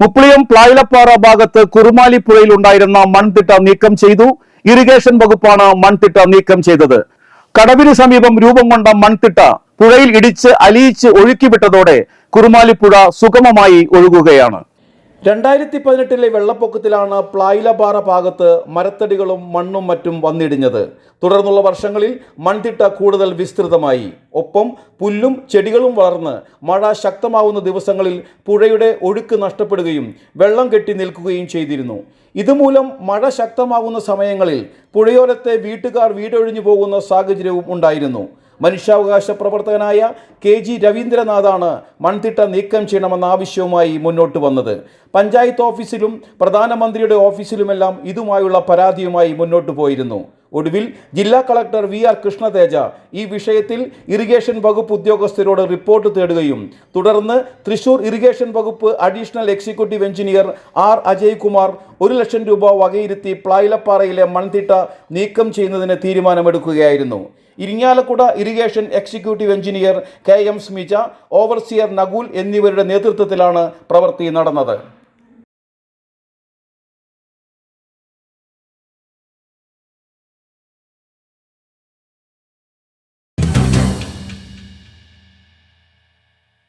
മുപ്ലിയം പ്ലായിലപ്പാറ ഭാഗത്ത് കുറുമാലി പുഴയിലുണ്ടായിരുന്ന മൺതിട്ട നീക്കം ചെയ്തു. ഇറിഗേഷൻ വകുപ്പാണ് മൺതിട്ട നീക്കം ചെയ്തത്. കടവിന് സമീപം രൂപം കൊണ്ട മൺതിട്ട പുഴയിൽ ഇടിച്ച് അലിയിച്ച് ഒഴുക്കിവിട്ടതോടെ കുറുമാലിപ്പുഴ സുഗമമായി ഒഴുകുകയാണ്. രണ്ടായിരത്തി പതിനെട്ടിലെ വെള്ളപ്പൊക്കത്തിലാണ് പ്ലായിലപാറ ഭാഗത്ത് മരത്തടികളും മണ്ണും മറ്റും വന്നിടിഞ്ഞത്. തുടർന്നുള്ള വർഷങ്ങളിൽ മൺതിട്ട കൂടുതൽ വിസ്തൃതമായി. ഒപ്പം പുല്ലും ചെടികളും വളർന്ന് മഴ ശക്തമാവുന്ന ദിവസങ്ങളിൽ പുഴയുടെ ഒഴുക്ക് നഷ്ടപ്പെടുകയും വെള്ളം കെട്ടി നിൽക്കുകയും ചെയ്തിരുന്നു. ഇതുമൂലം മഴ ശക്തമാകുന്ന സമയങ്ങളിൽ പുഴയോരത്തെ വീട്ടുകാർ വീടൊഴിഞ്ഞു പോകുന്ന സാഹചര്യവും ഉണ്ടായിരുന്നു. മനുഷ്യാവകാശ പ്രവർത്തകനായ കെ ജി രവീന്ദ്രനാഥാണ് മൺതിട്ട നീക്കം ചെയ്യണമെന്ന ആവശ്യവുമായി മുന്നോട്ട് വന്നത്. പഞ്ചായത്ത് ഓഫീസിലും പ്രധാനമന്ത്രിയുടെ ഓഫീസിലുമെല്ലാം ഇതുമായുള്ള പരാതിയുമായി മുന്നോട്ട് പോയിരുന്നു. ഒടുവിൽ ജില്ലാ കളക്ടർ വി ആർ കൃഷ്ണതേജ ഈ വിഷയത്തിൽ ഇറിഗേഷൻ വകുപ്പ് ഉദ്യോഗസ്ഥരോട് റിപ്പോർട്ട് തേടുകയും തുടർന്ന് തൃശൂർ ഇറിഗേഷൻ വകുപ്പ് additional executive engineer R Ajaykumar ഒരു ലക്ഷം രൂപ വകയിരുത്തി പ്ലായിലപ്പാറയിലെ മൺതിട്ട നീക്കം ചെയ്യുന്നതിന് തീരുമാനമെടുക്കുകയായിരുന്നു. Irinjalakuda irrigation executive engineer K M Smija overseer Nagul എന്നിവരുടെ നേതൃത്വത്തിലാണ് പ്രവൃത്തി നടന്നത്.